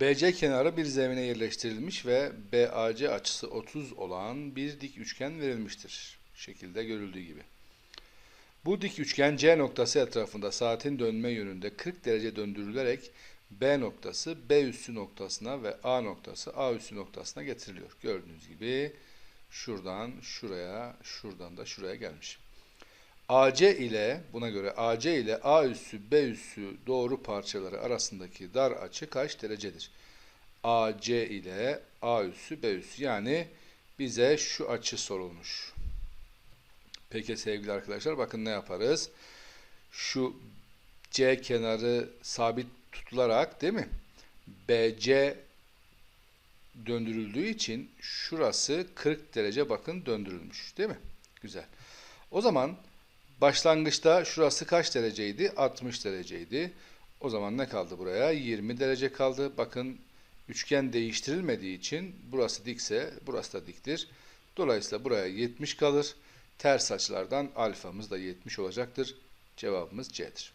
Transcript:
BC kenarı bir zemine yerleştirilmiş ve BAC açısı 30 olan bir dik üçgen verilmiştir. Şekilde görüldüğü gibi. Bu dik üçgen C noktası etrafında saatin dönme yönünde 40 derece döndürülerek B noktası B üssü noktasına ve A noktası A üssü noktasına getiriliyor. Gördüğünüz gibi şuradan şuraya, şuradan da şuraya gelmiş. AC ile buna göre AC ile A üssü B üssü doğru parçaları arasındaki dar açı kaç derecedir? AC ile A üssü B üssü yani bize şu açı sorulmuş. Peki sevgili arkadaşlar bakın ne yaparız? Şu C kenarı sabit tutularak değil mi? BC döndürüldüğü için şurası 40 derece bakın döndürülmüş değil mi? Güzel. O zaman başlangıçta şurası kaç dereceydi? 60 dereceydi. O zaman ne kaldı buraya? 20 derece kaldı. Bakın üçgen değiştirilmediği için burası dikse burası da diktir. Dolayısıyla buraya 70 kalır. Ters açılardan alfamız da 70 olacaktır. Cevabımız C'dir.